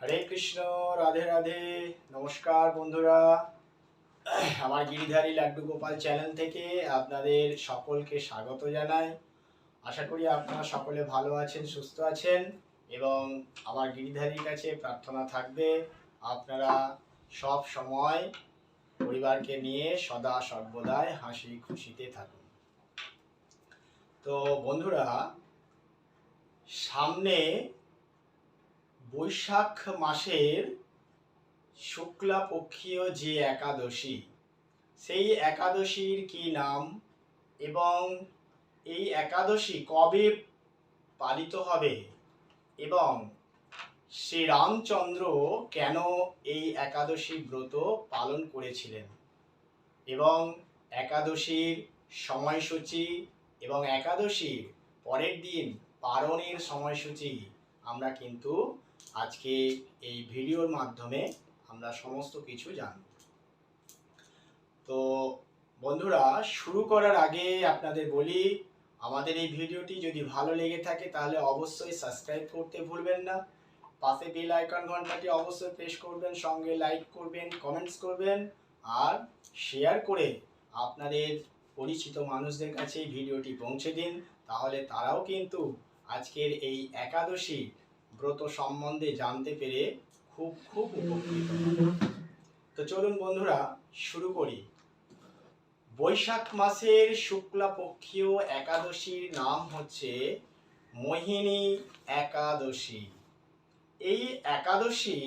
হরে কৃষ্ণ, রাধে রাধে। নমস্কার বন্ধুরা। আমার গিরিধারী লাড্ডু গোপাল চ্যানেল থেকে আপনাদের সকলকে স্বাগত জানাই। আশা করি আপনারা সকলে ভালো আছেন, সুস্থ আছেন এবং আমার গিরিধারীর কাছে প্রার্থনা থাকবে, আপনারা সব সময় পরিবারকে নিয়ে সদা সর্বদাই হাসি খুশিতে থাকুন। তো বন্ধুরা, সামনে বৈশাখ মাসের শুক্লা পক্ষীয় যে একাদশী, সেই একাদশীর কি নাম এবং এই একাদশী কবে পালিত হবে এবং শ্রীরামচন্দ্র কেন এই একাদশী ব্রত পালন করেছিলেন এবং একাদশীর সময়সূচি এবং একাদশীর পরের দিন পালনের সময়সূচি আমরা কিন্তু আজকে এই ভিডিওর মাধ্যমে আমরা সমস্ত কিছু জানব। তো বন্ধুরা, শুরু করার আগে আপনাদের বলি, আমাদের এই ভিডিওটি যদি ভালো লেগে থাকে তাহলে অবশ্যই সাবস্ক্রাইব করতে ভুলবেন না। পাশে বেল আইকন ঘন্টাটি অবশ্যই প্রেস করবেন, সঙ্গে লাইক করবেন, কমেন্টস করবেন, আর শেয়ার করে আপনাদের পরিচিত মানুষদের কাছে এই ভিডিওটি পৌঁছে দিন, তাহলে তারাও কিন্তু আজকের এই একাদশী ব্রত সম্বন্ধে জানতে পেরে খুব খুব উপকৃত। তো চলুন বন্ধুরা, শুরু করি। বৈশাখ মাসের শুক্লা পক্ষীয় একাদশীর নাম হচ্ছে মোহিনী একাদশী। এই একাদশী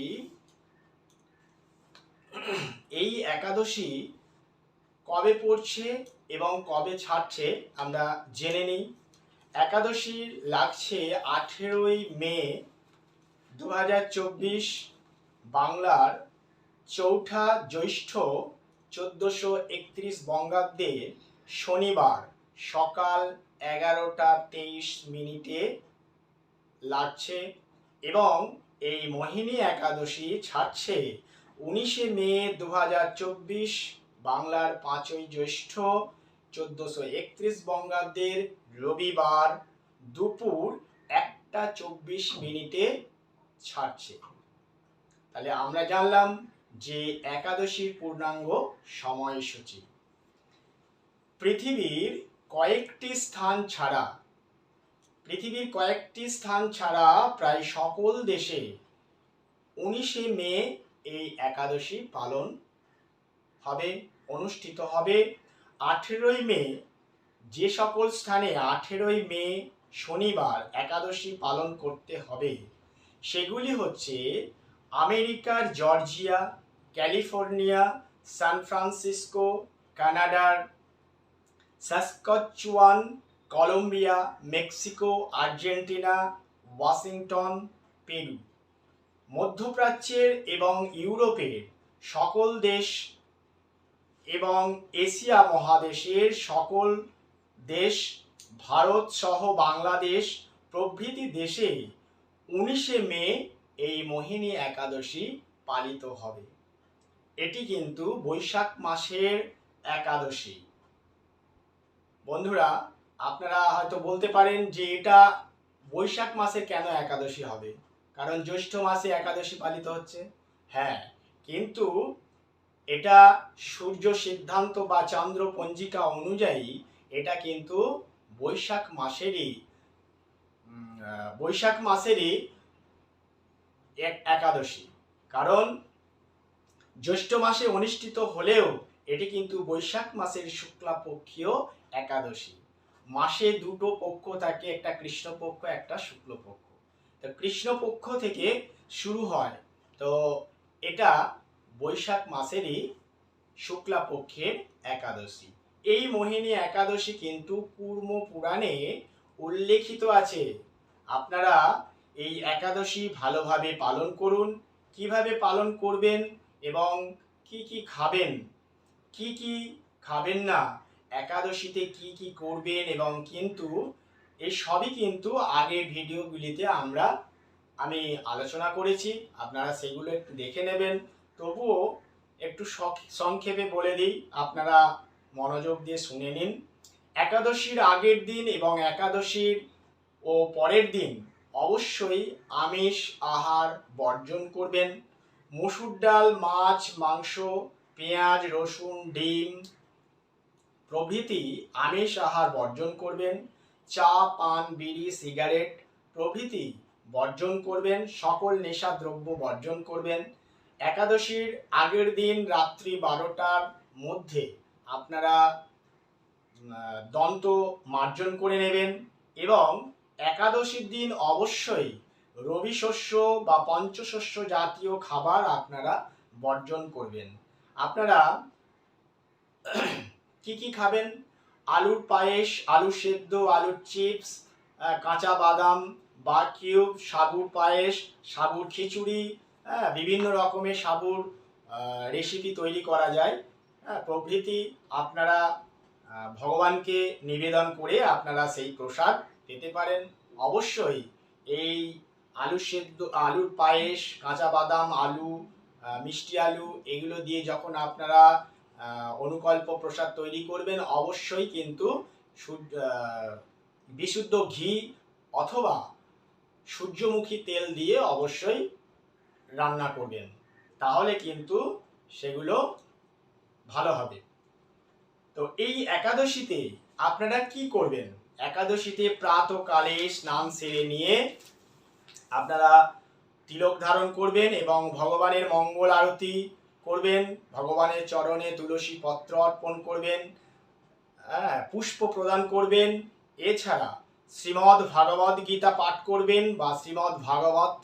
এই একাদশী কবে পড়ছে এবং কবে ছাড়ছে আমরা জেনে নিই। একাদশী লাগছে আঠেরোই মে দু হাজার চব্বিশ বাংলার চৌঠা জ্যৈষ্ঠ চোদ্দোশো একত্রিশ বঙ্গাব্দে শনিবার সকাল এগারোটা তেইশ মিনিটে লাগছে এবং এই মোহিনী একাদশী ছাড়ছে উনিশে মে দু হাজার চব্বিশ বাংলার পাঁচই জ্যৈষ্ঠ চোদ্দোশো একত্রিশ বঙ্গাব্দের রবিবার দুপুর একটা চব্বিশ মিনিটে ছাড়ছে। তাহলে আমরা জানলাম যে একাদশীর পূর্ণাঙ্গ সময়সূচি। পৃথিবীর কয়েকটি স্থান ছাড়া, পৃথিবীর কয়েকটি স্থান ছাড়া প্রায় সকল দেশে উনিশে মে এই একাদশী পালন হবে, অনুষ্ঠিত হবে। আঠেরোই মে, যে সকল স্থানে আঠেরোই মে শনিবার একাদশী পালন করতে হবে সেগুলি হচ্ছে আমেরিকার জর্জিয়া, ক্যালিফোর্নিয়া, সান ফ্রান্সিসকো, কানাডার Saskatchewan, Colombia, Mexico, Argentina, Washington, Peru. মধ্যপ্রাচ্যের এবং ইউরোপের সকল দেশ এবং এশিয়া মহাদেশের সকল দেশ, ভারত সহ বাংলাদেশ প্রভৃতি দেশে উনিশে মে এই মোহিনী একাদশী পালিত হবে। এটি কিন্তু বৈশাখ মাসের একাদশী। বন্ধুরা, আপনারা হয়তো বলতে পারেন যে এটা বৈশাখ মাসে কেন একাদশী হবে? কারণ জ্যৈষ্ঠ মাসে একাদশী পালিত হচ্ছে। হ্যাঁ কিন্তু এটা সূর্য সিদ্ধান্ত বা চন্দ্র পঞ্জিকা অনুযায়ী এটা কিন্তু বৈশাখ মাসেরই বৈশাখ মাসেরই এক একাদশী। কারণ জ্যৈষ্ঠ মাসে অনুষ্ঠিত হলেও এটি কিন্তু বৈশাখ মাসের শুক্লা পক্ষীয় একাদশী। মাসে দুটো পক্ষ থাকে, একটা কৃষ্ণপক্ষ, একটা শুক্লপক্ষ। তো কৃষ্ণপক্ষ থেকে শুরু হয়। তো এটা বৈশাখ মাসেরই শুক্লা পক্ষের একাদশী। এই মোহিনী একাদশী কিন্তু কুর্ম পুরাণে উল্লেখিত আছে। আপনারা এই একাদশী ভালোভাবে পালন করুন। কীভাবে পালন করবেন এবং কি কি খাবেন? কি কি খাবেন না? একাদশীতে কি কি করবেন এবং কিন্তু এই সবই কিন্তু আগের ভিডিওগুলিতে আমরা, আমি আলোচনা করেছি। আপনারা সেগুলো একটু দেখে নেবেন। তবুও একটু সংক্ষেপে বলে দিই, আপনারা মনোযোগ দিয়ে শুনে নিন। একাদশীর আগের দিন এবং একাদশীর ও পরের দিন অবশ্যই আমিষ আহার বর্জন করবেন। মসুর ডাল, মাছ, মাংস, পেঁয়াজ, রসুন, ডিম প্রভৃতি আমিষ আহার বর্জন করবেন। চা, পান, বিড়ি, সিগারেট প্রভৃতি বর্জন করবেন। সকল নেশা দ্রব্য বর্জন করবেন। একাদশীর আগের দিন রাত্রি বারোটার মধ্যে আপনারা দন্ত মার্জন করে নেবেন এবং একাদশীর দিন অবশ্যই রবি শস্য বা পঞ্চশস্য জাতীয় খাবার আপনারা বর্জন করবেন। আপনারা কি কি খাবেন? আলুর পায়েস আলু সেদ্ধ, আলুর চিপস কাঁচা বাদাম বা কিউব, সাবুর পায়েস, সাবুর খিচুড়ি হ্যাঁ বিভিন্ন রকমের সাবুর রেসিপি তৈরি করা যায়। হ্যাঁ প্রভৃতি আপনারা ভগবানকে নিবেদন করে আপনারা সেই প্রসাদ পেতে পারেন। অবশ্যই এই আলু সেদ্ধ, আলুর পায়েস, কাঁচা বাদাম, আলু মিষ্টি আলু এগুলো দিয়ে যখন আপনারা অনুকল্প প্রসাদ তৈরি করবেন, অবশ্যই কিন্তু বিশুদ্ধ ঘি অথবা সূর্যমুখী তেল দিয়ে অবশ্যই রান্না করবেন। তাহলে কিন্তু সেগুলো ভালো হবে। তো এই একাদশীতে আপনারা কি করবেন? একাদশীতে প্রাতকালে স্নান সেরে নিয়ে আপনারা তিলক ধারণ করবেন এবং ভগবানের মঙ্গল আরতি করবেন, ভগবানের চরণে তুলসী পত্র অর্পণ করবেন হ্যাঁ পুষ্প প্রদান করবেন। এছাড়া শ্রীমদ্ ভাগবত গীতা পাঠ করবেন বা শ্রীমদ্ ভাগবত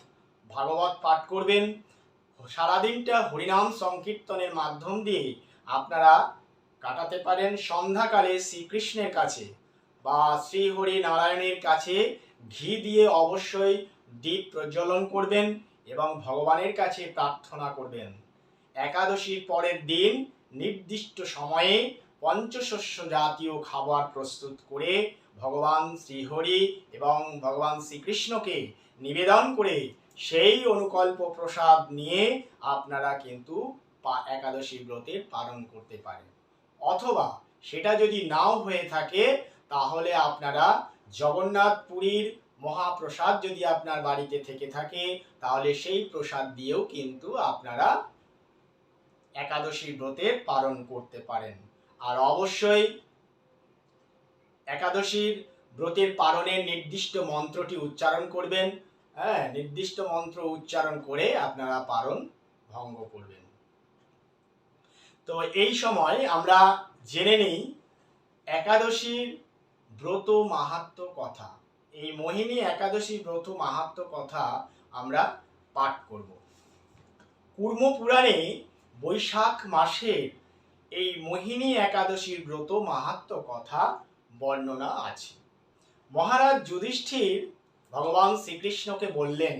ভাগবত পাঠ করবেন। সারাদিনটা হরিনাম সংকীর্তনের মাধ্যম দিয়ে আপনারা কাটাতে পারেন সন্ধ্যাকালে শ্রীকৃষ্ণের কাছে। বা শ্রী হরি নারায়ণের কাছে ঘি দিয়ে অবশ্যই দীপ প্রজ্বলন করবেন এবং ভগবানের কাছে প্রার্থনা করবেন। একাদশীর পরের দিন নির্দিষ্ট সময়ে পঞ্চশস্য জাতীয় খাবার প্রস্তুত করে ভগবান শ্রীহরি এবং ভগবান শ্রীকৃষ্ণকে নিবেদন করে সেই অনুকল্প প্রসাদ নিয়ে আপনারা কিন্তু একাদশী ব্রতের পালন করতে পারেন। অথবা সেটা যদি নাও হয়ে থাকে তাহলে আপনারা জগন্নাথ পুরীর মহাপ্রসাদ যদি আপনার বাড়িতে থেকে থাকে, তাহলে সেই প্রসাদ দিয়েও কিন্তু আপনারা একাদশী ব্রতের পালন করতে পারেন। আর অবশ্যই একাদশীর ব্রতের পালনের নির্দিষ্ট মন্ত্রটি উচ্চারণ করবেন। হ্যাঁ নির্দিষ্ট মন্ত্র উচ্চারণ করে আপনারা পালন ভঙ্গ করবেন। তো এই সময় আমরা জেনে নিই, একাদশীর ব্রত মাহাত্ম কথা। এই মোহিনী একাদশী ব্রত মাহাত্ম কথা আমরা পাঠ করব। কুর্ম পুরাণে বৈশাখ মাসের এই মোহিনী একাদশীর ব্রত মাহাত্ম কথা বর্ণনা আছে। মহারাজ যুধিষ্ঠির ভগবান শ্রীকৃষ্ণকে বললেন,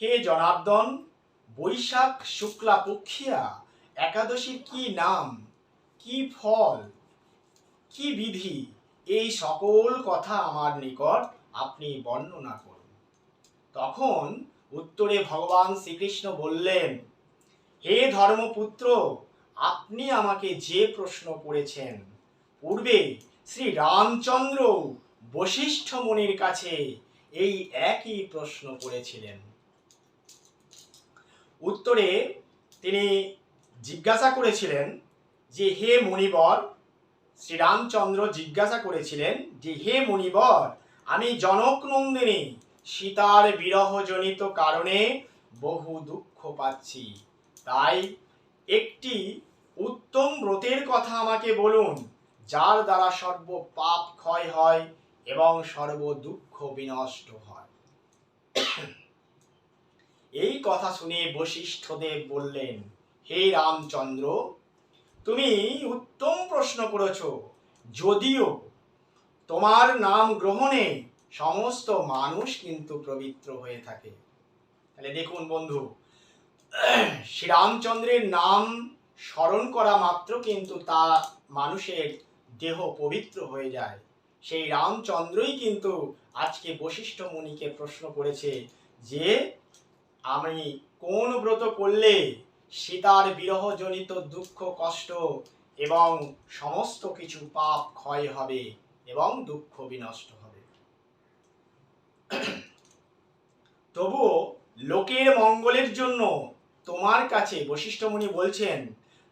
হে জনার্দন, বৈশাখ শুক্লা পক্ষিয়া একাদশীর কি নাম, কি ফল, কি বিধি এই সকল কথা আমার নিকট আপনি বর্ণনা করুন। তখন উত্তরে ভগবান শ্রীকৃষ্ণ বললেন, হে ধর্মপুত্র, আপনি আমাকে যে প্রশ্ন করেছেন, পূর্বে শ্রী রামচন্দ্র বশিষ্ঠ মুনির কাছে এই একই প্রশ্ন করেছিলেন। উত্তরে তিনি জিজ্ঞাসা করেছিলেন যে, হে মুনিবর শ্রীরামচন্দ্র জিজ্ঞাসা করেছিলেন, যে হে মুনিবর, আমি জনক নন্দিনী সীতার বিরহজনিত কারণে বহু দুঃখ পাচ্ছি। তাই একটি উত্তম ব্রতের কথা আমাকে বলুন, যার দ্বারা সর্ব পাপ ক্ষয় হয় এবং সর্ব দুঃখ বিনষ্ট হয়। এই কথা শুনে বশিষ্ঠদেব বললেন, হে রামচন্দ্র তুমি উত্তম প্রশ্ন করেছ। যদিও তোমার নাম গ্রহণে সমস্ত মানুষ কিন্তু পবিত্র হয়ে থাকে। তাহলে দেখুন বন্ধু, শ্রীরামচন্দ্রের নাম স্মরণ করা মাত্র কিন্তু তা মানুষের দেহ পবিত্র হয়ে যায়। সেই রামচন্দ্রই কিন্তু আজকে বশিষ্ঠ মুনিকে প্রশ্ন করেছে যে, আমি কোন ব্রত করলে সীতার বিরহজনিত দুঃখ, কষ্ট এবং সমস্ত কিছু পাপ ক্ষয় হবে এবং দুঃখ বিনষ্ট হবে। তবুও লোকের মঙ্গলের জন্য তোমার কাছে বশিষ্ঠমুনি বলছেন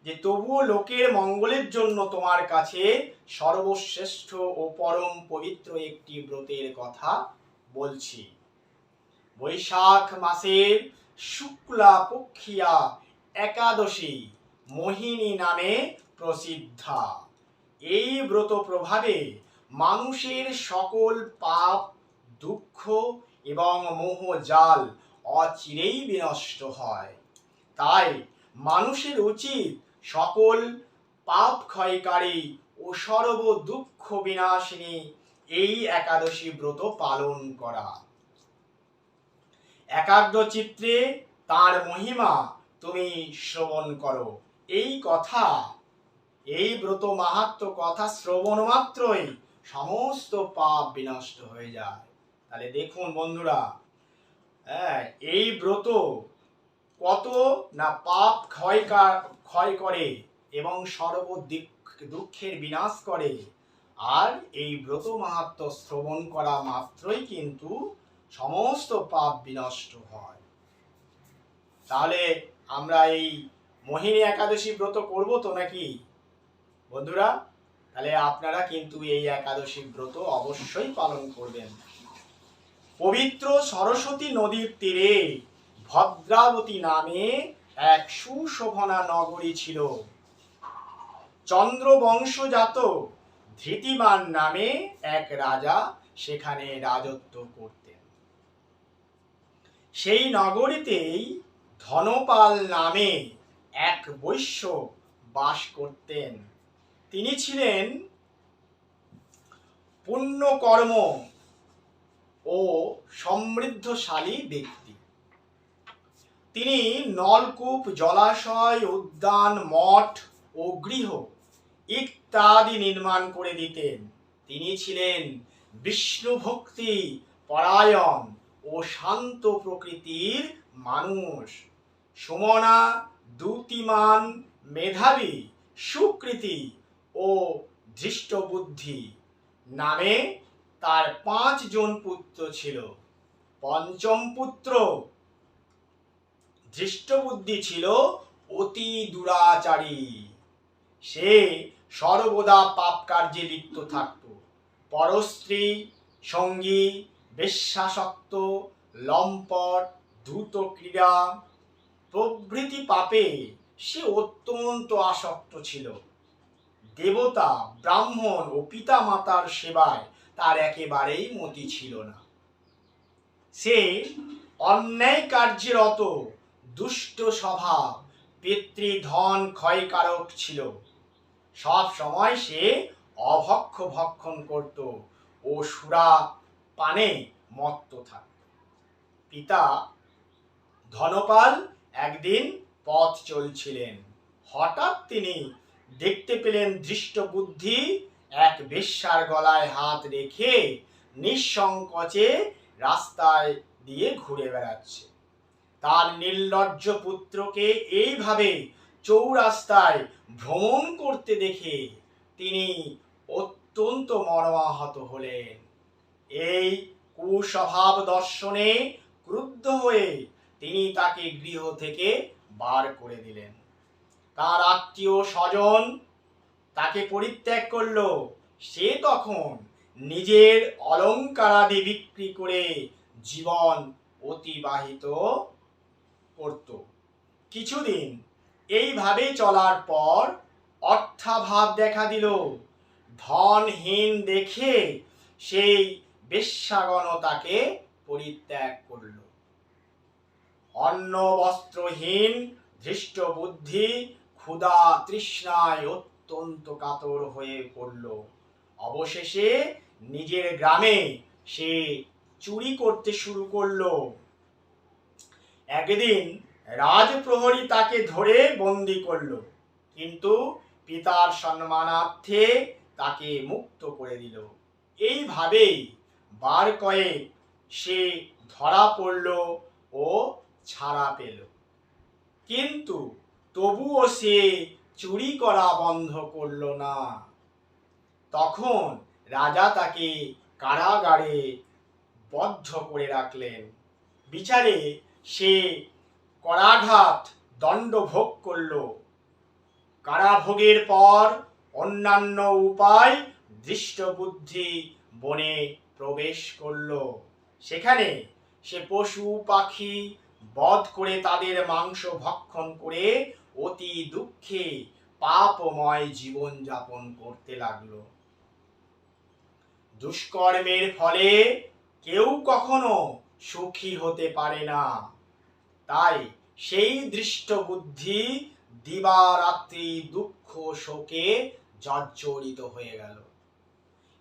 যে, তবুও লোকের মঙ্গলের জন্য তোমার কাছে সর্বশ্রেষ্ঠ ও পরম পবিত্র একটি ব্রতের কথা বলছি। বৈশাখ মাসের শুক্লা পক্ষিয়া একাদশী, মোহিনী নামে প্রসিদ্ধা। এই ব্রত প্রভাবে মানুষের সকল পাপ, দুঃখ এবং মোহ জাল অচিরেই বিনষ্ট হয়। তাই মানুষের উচিত সকল পাপ ক্ষয়কারী ও সর্ব দুঃখ বিনাশিনী এই একাদশী ব্রত পালন করা। একাগ্র চিত্রে তার মহিমা তুমি শ্রবণ করো। এই কথা, এই ব্রত মাহাত্ম কথা শ্রবণ মাত্রই সমস্ত পাপ বিনষ্ট হয়ে যায়। তাহলে দেখুন বন্ধুরা হ্যাঁ এই ব্রত কত না পাপ ক্ষয় ক্ষয় করে এবং সর্ব দুঃখের বিনাশ করে। আর এই ব্রত মাহাত্ম শ্রবণ করা মাত্রই কিন্তু সমস্ত পাপ বিনষ্ট হয়। তাহলে আমরা এই মোহিনী একাদশী ব্রত করব তো নাকি? বন্ধুরা, তাহলে আপনারা কিন্তু এই একাদশী ব্রত অবশ্যই পালন করবেন। পবিত্র সরস্বতী নদীর তীরে ভদ্রাবতী নামে এক সুশোভনা নগরী ছিল। চন্দ্রবংশজাত ধৃতিমান নামে এক রাজা সেখানে রাজত্ব করতেন। সেই নগরীতেই ধনপাল নামে এক বৈশ্য বাস করতেন। তিনি ছিলেন পুণ্যকর্ম ও সমৃদ্ধশালী ব্যক্তি। তিনি নলকূপ, জলাশয়, উদ্যান, মঠ ও গৃহ ইত্যাদি নির্মাণ করে দিতেন। তিনি ছিলেন বিষ্ণু ভক্তি, পরায়ণ ও শান্ত প্রকৃতির মানুষ। সুমনা দ্যুতিমান মেধাবী, সুকৃতি ও ধৃষ্টবুদ্ধি। নামে তার পাঁচজন পুত্র ছিল। পঞ্চম পুত্র ধৃষ্টবুদ্ধি ছিল অতি দুরাচারী। সে সর্বদা পাপ কার্যে লিপ্ত থাকত। পরস্ত্রী, সঙ্গী, বেশ্যাসক্ত, লম্পট দ্রুত ক্রীড়া প্রভৃতি পাপে সে অত্যন্ত আসক্ত ছিল। দেবতা, ব্রাহ্মণ ও পিতা মাতার সেবায় তার একেবারেই মতি ছিল না। সে অন্যায় কার্যরত, দুষ্ট স্বভাব পিতৃধন ক্ষয়কারক ছিল। সব সময় সে অভক্ষ ভক্ষণ করত ও সুরা পানে মত্ত থাকত। পিতা ধনপাল একদিন পথ চলছিলেন। হঠাৎ তিনি দেখতে পেলেন দৃষ্ট বুদ্ধি এক বেশ্যার গলায় হাত রেখে নিঃসংকোচে রাস্তায় দিয়ে ঘুরে বেড়াচ্ছে। তার নির্লজ্জ পুত্রকে এইভাবে চৌরাস্তায় ভ্রমণ করতে দেখে তিনি অত্যন্ত মর্মাহত হলেন। এই কুস্বভাব দর্শনে ক্রুদ্ধ হয়ে তিনি তাকে গৃহ থেকে বার করে দিলেন। তার আত্মীয় স্বজন তাকে পরিত্যাগ করল। সে তখন নিজের অলঙ্কারাদি বিক্রি করে জীবন অতিবাহিত করত। কিছুদিন এইভাবে চলার পর অর্থাভাব দেখা দিল। ধনহীন দেখে সেই বেশ্যাগণ তাকে পরিত্যাগ করল। অন্ন বস্ত্রহীন ধৃষ্ট বুদ্ধি ক্ষুধা তৃষ্ণায় অত্যন্ত কাতর হয়ে পড়ল। অবশেষে নিজের গ্রামে সে চুরি করতে শুরু করল। একদিন রাজপ্রহরী তাকে ধরে বন্দি করল, কিন্তু পিতার সম্মানার্থে তাকে মুক্ত করে দিল। এইভাবেই বার কয়েক সে ধরা পড়ল ও ছাড়া পেল। কিন্তু তবুও সে চুরি করা বন্ধ করল না। তখন রাজা তাকে কারাগারে বদ্ধ করে রাখলেন। বিচারে সে করাঘাত দণ্ড ভোগ করল। কারাভোগের পর অন্যান্য উপায় দৃষ্টবুদ্ধি বনে প্রবেশ করল। সেখানে সে পশু পাখি বধ করে তাদের মাংস ভক্ষণ করে অতি দুঃখে পাপময় জীবন যাপন করতে লাগল। দুষ্কর্মের ফলে কেউ কখনো সুখী হতে পারে না। তাই সেই দৃষ্ট বুদ্ধি দিবারাত্রি দুঃখ শোকে জর্জরিত হয়ে গেল।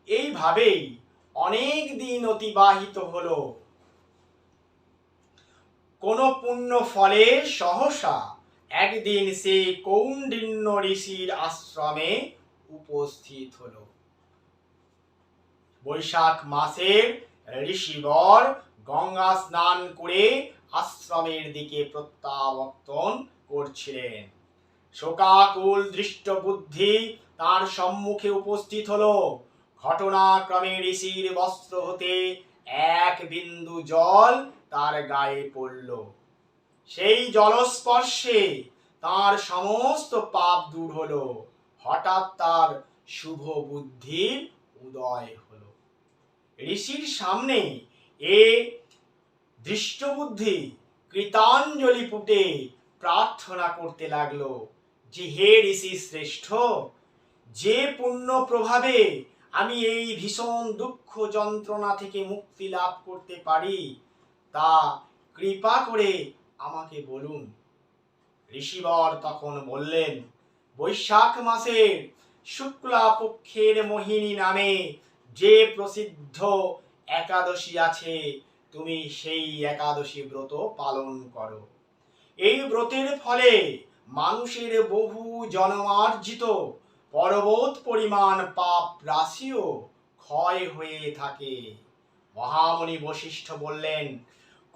এইভাবেই অনেক দিন অতিবাহিত হলো কোন পুণ্য ফলে সহসা একদিন সে কৌন্ডিন্য ঋষির আশ্রমে উপস্থিত হলো। বৈশাখ মাসের ঋষিবর গঙ্গা স্নান করে আশ্রমের দিকে প্রত্যাবর্তন করছিলেন। শোকাকুল দৃষ্ট বুদ্ধি তার সম্মুখে উপস্থিত হলো। ঘটনাক্রমে ঋষির বস্ত্র হতে এক বিন্দু জল তার গায়ে পড়ল। সেই জলস্পর্শে তার সমস্ত পাপ দূর হলো। হঠাৎ তার শুভ বুদ্ধির উদয় হলো। ঋষির সামনে এ দৃষ্টবুদ্ধি কৃতাঞ্জলি পুটে প্রার্থনা করতে লাগল যে, হে ঋষি শ্রেষ্ঠ, যে পুণ্য প্রভাবে আমি এই ভীষণ দুঃখ যন্ত্রণা থেকে মুক্তি লাভ করতে পারি তা কৃপা করে আমাকে বলুন। ঋষিবর তখন বললেন, বৈশাখ মাসের শুক্লা পক্ষের মোহিনী নামে যে প্রসিদ্ধ একাদশী আছে, তুমি সেই একাদশী ব্রত পালন করো। এই ব্রতের ফলে মানুষের বহু জন্মার্জিত পর্বত পরিমাণ পাপ রাশিও ক্ষয় হয়ে থাকে। মহামণি বশিষ্ঠ বললেন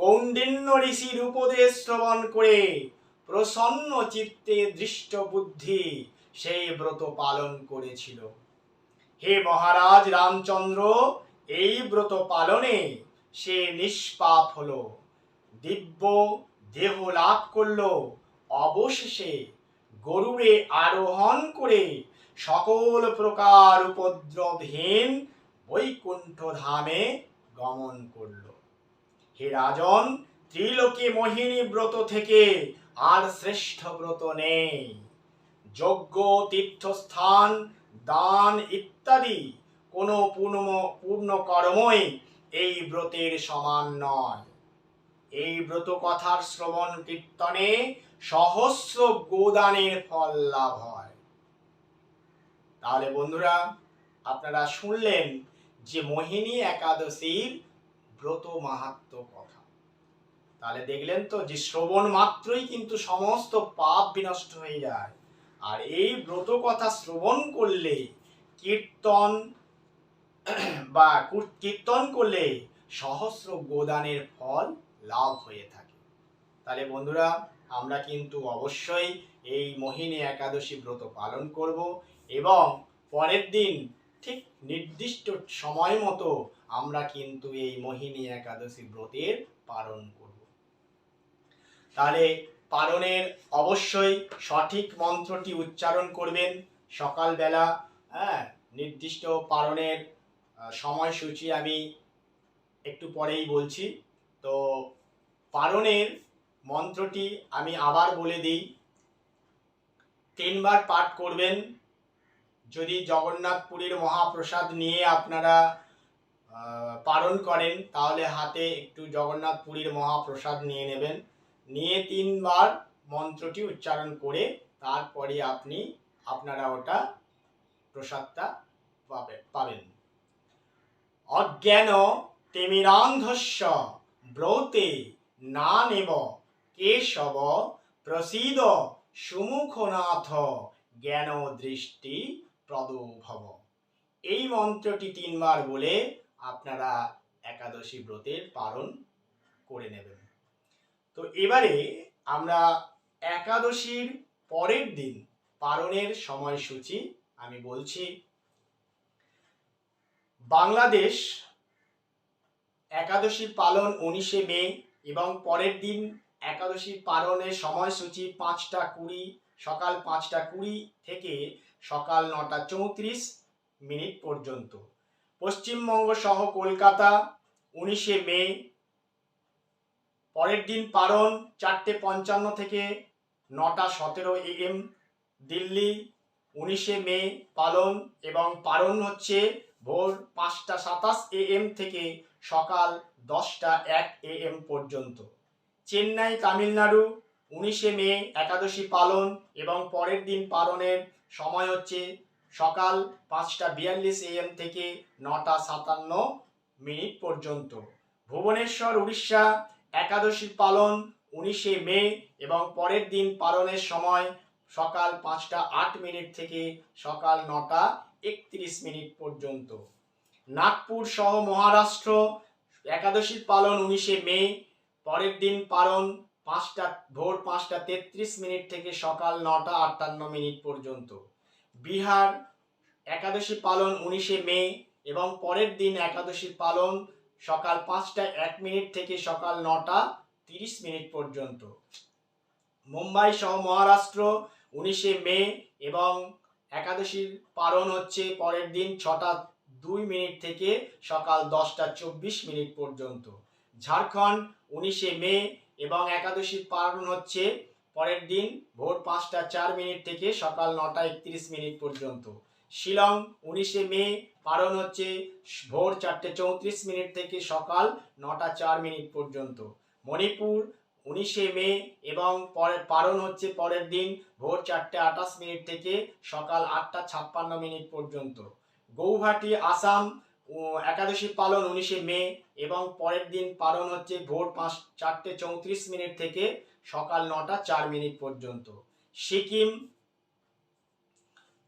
কৌন্ডিন্য ঋষির উপদেশ শ্রবণ করে প্রসন্ন চিত্তে দৃষ্ট বুদ্ধি সেই ব্রত পালন করেছিল। হে মহারাজ রামচন্দ্র, এই ব্রত পালনে সে নিষ্পাপ হলো, দিব্য দেহ লাভ করল, অবশেষে গরুড়ে আরোহণ করে সকল প্রকার উপদ্রবহীন বৈকুণ্ঠ ধামে গমন করল। হে রাজন, ত্রিলোকে মোহিনী ব্রত থেকে আর শ্রেষ্ঠ ব্রত নেই। যজ্ঞ, তীর্থস্থান, দান ইত্যাদি কোনো পূর্ণ পূর্ণ কর্মই এই ব্রতের সমান নয়। এই ব্রত কথার শ্রবণ কীর্তনে সহস্র গোদানের ফল লাভ হয়। তাহলে বন্ধুরা, আপনারা শুনলেন যে মোহিনী একাদশীর ব্রত মাহাত্ম কথা। তাহলে দেখলেন তো যে শ্রবণ মাত্রই কিন্তু সমস্ত পাপ বিনষ্ট হয়ে যায়। আর এই ব্রত কথা শ্রবণ করলে কীর্তন বা কুর- কীর্তন করলে সহস্র গোদানের ফল লাভ হয়ে থাকে। তাহলে বন্ধুরা, আমরা কিন্তু অবশ্যই এই মোহিনী একাদশী ব্রত পালন করব এবং পরের দিন ঠিক নির্দিষ্ট সময় মতো আমরা কিন্তু এই মোহিনী একাদশী ব্রতের পালন করব। তাহলে পালনের অবশ্যই সঠিক মন্ত্রটি উচ্চারণ করবেন। সকালবেলা হ্যাঁ নির্দিষ্ট পালনের সময়সূচি আমি একটু পরেই বলছি। তো পালনের মন্ত্রটি আমি আবার বলে দিই। তিনবার পাঠ করবেন। যদি জগন্নাথপুরীর মহাপ্রসাদ নিয়ে আপনারা পালন করেন, তাহলে হাতে একটু জগন্নাথপুরীর মহাপ্রসাদ নিয়ে নেবেন। নিয়ে তিনবার মন্ত্রটি উচ্চারণ করে তারপরে আপনি আপনারা ওটা প্রসাদটা পাবে, পাবেন। অজ্ঞান তিমিরান্ধস্য ব্রতে না নেব কেশব প্রসীদ সুমুখনাথ জ্ঞান দৃষ্টি প্রদভব। এই মন্ত্রটি তিনবার বলে আপনারা একাদশী ব্রতের পালন করে নেবেন। তো এবারে আমরা একাদশীর পরের দিন পালনের সময়সূচি আমি বলছি। বাংলাদেশ একাদশী পালন উনিশে মে এবং পরের দিন একাদশী পালনের সময়সূচি পাঁচটা কুড়ি, সকাল পাঁচটা কুড়ি থেকে সকাল নটা চৌত্রিশ মিনিট পর্যন্ত। পশ্চিমবঙ্গ সহ কলকাতা, উনিশে মে। পরের দিন পারণ চারটে পঞ্চান্ন থেকে নটা সতেরো এম। দিল্লি, উনিশে মে পালন এবং পালন হচ্ছে ভোর পাঁচটা সাতাশ এএম থেকে সকাল দশটা এক এএম পর্যন্ত। চেন্নাই, তামিলনাড়ু, উনিশে মে একাদশী পালন এবং পরের দিন পালনের সময় হচ্ছে সকাল পাঁচটা বিয়াল্লিশ এএম থেকে নটা সাতান্ন মিনিট পর্যন্ত। ভুবনেশ্বর, উড়িষ্যা একাদশী পালন উনিশে মে এবং পরের দিন পালনের সময় সকাল পাঁচটা আট মিনিট থেকে সকাল নটা একত্রিশ মিনিট পর্যন্ত। নাগপুর সহ মহারাষ্ট্র একাদশী পালন উনিশে মে, পরের দিন পালন পাঁচটা, ভোর পাঁচটা তেত্রিশ মিনিট থেকে সকাল নটা আটান্ন মিনিট পর্যন্ত। বিহার একাদশী পালন উনিশে মে এবং পরের দিন একাদশী পালন সকাল পাঁচটা এক মিনিট থেকে সকাল নটা তিরিশ মিনিট পর্যন্ত। মুম্বাই সহ মহারাষ্ট্র উনিশে মে এবং একাদশীর পালন হচ্ছে পরের দিন ছটা দুই মিনিট থেকে সকাল দশটা চব্বিশ মিনিট পর্যন্ত। ঝাড়খণ্ড উনিশে মে এবং একাদশীর পালন হচ্ছে পরের দিন ভোর পাঁচটা চার মিনিট থেকে সকাল নটা একত্রিশ মিনিট পর্যন্ত। শিলং উনিশে মে পালন হচ্ছে ভোর চারটে চৌত্রিশ মিনিট থেকে সকাল নটা চার মিনিট পর্যন্ত। মণিপুর উনিশে মে এবং পরে পালন হচ্ছে পরের দিন ভোর চারটে আঠাশ মিনিট থেকে সকাল আটটা ছাপ্পান্ন মিনিট পর্যন্ত। গৌহাটি, আসাম একাদশী পালন উনিশে মে এবং পরের দিন পালন হচ্ছে ভোর পাঁচ চারটে চৌত্রিশ মিনিট থেকে সকাল নটা চার মিনিট পর্যন্ত। সিকিম,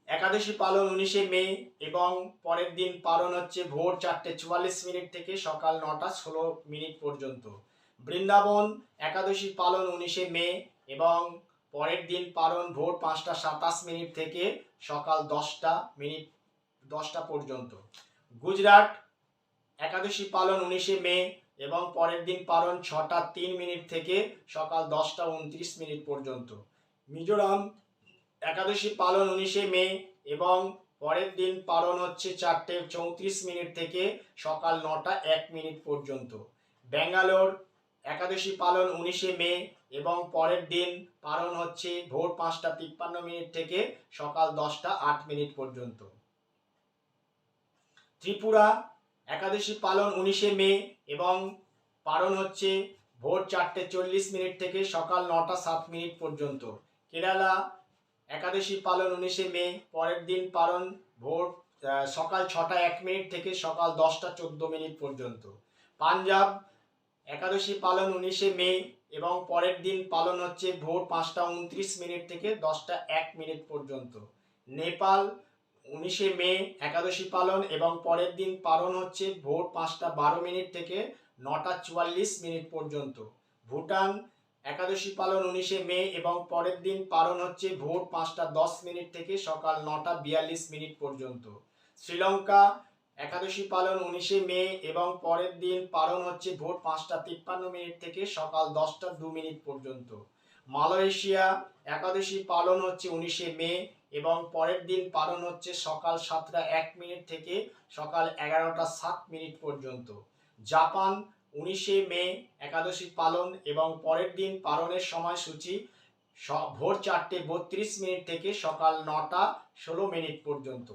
একাদশী পালন উনিশে মে এবং পরের দিন পালন হচ্ছে ভোর চারটে চুয়াল্লিশ মিনিট থেকে সকাল নটা ষোলো মিনিট পর্যন্ত। বৃন্দাবন, একাদশী পালন উনিশে মে এবং পরের দিন পালন ভোর পাঁচটা সাতাশ মিনিট থেকে সকাল দশটা মিনিট, দশটা পর্যন্ত। গুজরাট, একাদশী পালন উনিশে মে এবং পরের দিন পালন ছটা তিন মিনিট থেকে সকাল দশটা উনত্রিশ মিনিট পর্যন্ত। মিজোরাম একাদশী পালন উনিশে মে এবং পরের দিন পালন হচ্ছে চারটে চৌত্রিশ মিনিট থেকে সকাল নটা এক মিনিট পর্যন্ত। ব্যাঙ্গালোর একাদশী পালন উনিশে মে এবং পরের দিন পালন হচ্ছে ভোর পাঁচটা তিপ্পান্ন মিনিট থেকে সকাল দশটা আট মিনিট পর্যন্ত। ত্রিপুরা একাদশী পালন উনিশে মে এবং পালন হচ্ছে ভোর চারটে চল্লিশ মিনিট থেকে সকাল নটা সাত মিনিট পর্যন্ত। কেরালা একাদশী পালন উনিশে মে, পরের দিন পালন ভোর সকাল ছটা এক মিনিট থেকে সকাল দশটা চোদ্দ মিনিট পর্যন্ত। পাঞ্জাব একাদশী পালন উনিশে মে এবং পরের দিন পালন হচ্ছে ভোর পাঁচটা উনত্রিশ মিনিট থেকে দশটা এক মিনিট পর্যন্ত। নেপাল উনিশে মে একাদশী পালন এবং পরের দিন পালন হচ্ছে ভোর পাঁচটা বারো মিনিট থেকে নটা চুয়াল্লিশ মিনিট পর্যন্ত। ভুটান একাদশী পালন উনিশে মে এবং পরের দিন পালন হচ্ছে ভোর পাঁচটা দশ মিনিট থেকে সকাল নটা বিয়াল্লিশ মিনিট পর্যন্ত। শ্রীলঙ্কা একাদশী পালন উনিশে মে এবং পরের দিন পালন হচ্ছে ভোর পাঁচটা তিপ্পান্ন মিনিট থেকে সকাল দশটা দু মিনিট পর্যন্ত। মালয়েশিয়া একাদশী পালন হচ্ছে উনিশে মে এবং পরের দিন পালন হচ্ছে সকাল সাতটা এক মিনিট থেকে সকাল এগারোটা সাত মিনিট পর্যন্ত। জাপান উনিশে মে একাদশী পালন এবং পরের দিন পালনের সময়সূচি ভোর চারটে বত্রিশ মিনিট থেকে সকাল নটা ষোলো মিনিট পর্যন্ত।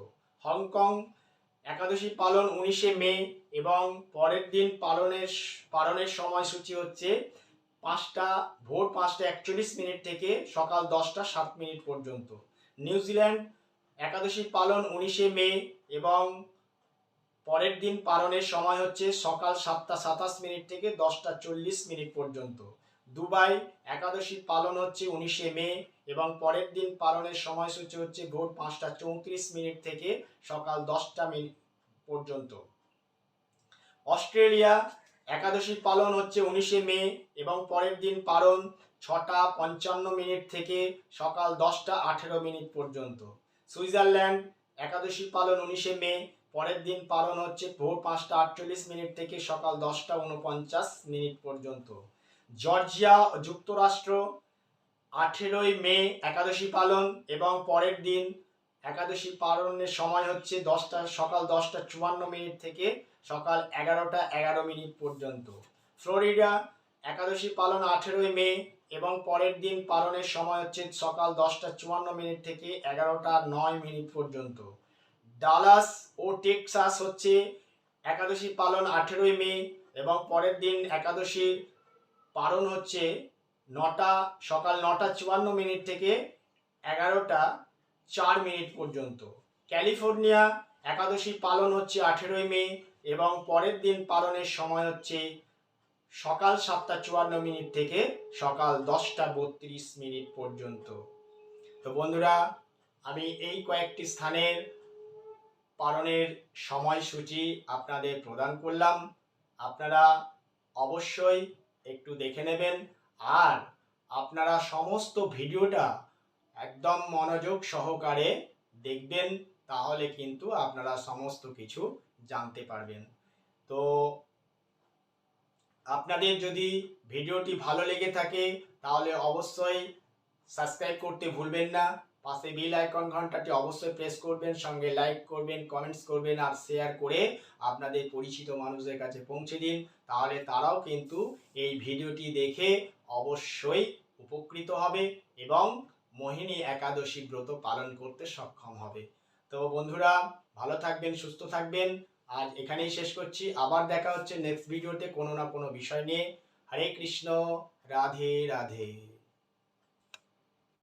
হংকং একাদশী পালন উনিশে মে এবং পরের দিন পালনের পালনের সময়সূচি হচ্ছে পাঁচটা, ভোর পাঁচটা একচল্লিশ মিনিট থেকে সকাল দশটা সাত মিনিট পর্যন্ত। নিউজিল্যান্ড একাদশী পালন উনিশে মে এবং পরের দিন পালনের সময় হচ্ছে সকাল সাতটা সাতাশ মিনিট থেকে দশটা চল্লিশ মিনিট পর্যন্ত। দুবাই একাদশী পালন হচ্ছে উনিশে মে এবং পরের দিন পালনের সময়সূচি হচ্ছে ভোর পাঁচটা চৌত্রিশ মিনিট থেকে সকাল দশটা মিনিট পর্যন্ত। অস্ট্রেলিয়া একাদশী পালন হচ্ছে উনিশে মে এবং পরের দিন পালন ছটা পঞ্চান্ন মিনিট থেকে সকাল দশটা আঠেরো মিনিট পর্যন্ত। সুইজারল্যান্ড, একাদশী পালন উনিশে মে, পরের দিন পালন হচ্ছে ভোর পাঁচটা আটচল্লিশ মিনিট থেকে সকাল দশটা উনপঞ্চাশ মিনিট পর্যন্ত। জর্জিয়া, যুক্তরাষ্ট্র, আঠেরোই মে, একাদশী পালন এবং পরের দিন একাদশী পালনের সময় হচ্ছে দশটা, সকাল দশটা চুয়ান্ন মিনিট থেকে সকাল এগারোটা এগারো মিনিট পর্যন্ত। ফ্লোরিডা, একাদশী পালন আঠেরোই মে এবং পরের দিন পালনের সময় হচ্ছে সকাল দশটা চুয়ান্ন মিনিট থেকে এগারোটা নয় মিনিট পর্যন্ত। ডালাস ও টেক্সাস হচ্ছে একাদশী পালন আঠেরোই মে এবং পরের দিন একাদশীর পালন হচ্ছে নটা, সকাল নটা চুয়ান্ন মিনিট থেকে এগারোটা চার মিনিট পর্যন্ত। ক্যালিফোর্নিয়া একাদশী পালন হচ্ছে আঠেরোই মে এবং পরের দিন পালনের সময় হচ্ছে সকাল সাতটা চুয়ান্ন মিনিট থেকে সকাল দশটা বত্রিশ মিনিট পর্যন্ত। তো বন্ধুরা, আমি এই কয়েকটি স্থানের পালনের সময়সূচি আপনাদের প্রদান করলাম। আপনারা অবশ্যই একটু দেখে নেবেন। আর আপনারা সমস্ত ভিডিওটা একদম মনোযোগ সহকারে দেখবেন, তাহলে কিন্তু আপনারা সমস্ত কিছু জানতে পারবেন। তো আপনাদের যদি ভিডিওটি ভালো লেগে থাকে, তাহলে অবশ্যই সাবস্ক্রাইব করতে ভুলবেন না। পাশে বেল আইকন ঘন্টাটি অবশ্যই প্রেস করবেন, সঙ্গে লাইক করবেন কমেন্টস করবেন, আর শেয়ার করে আপনাদের পরিচিত মানুষদের কাছে পৌঁছে দিন। তাহলে তারাও কিন্তু এই ভিডিওটি দেখে অবশ্যই উপকৃত হবে এবং মোহিনী একাদশী ব্রত পালন করতে সক্ষম হবে। তো বন্ধুরা, ভালো থাকবেন, সুস্থ থাকবেন। আজ এখানেই শেষ করছি। আবার দেখা হচ্ছে নেক্সট ভিডিওতে কোনো না কোনো বিষয় নিয়ে। হরে কৃষ্ণ, রাধে রাধে।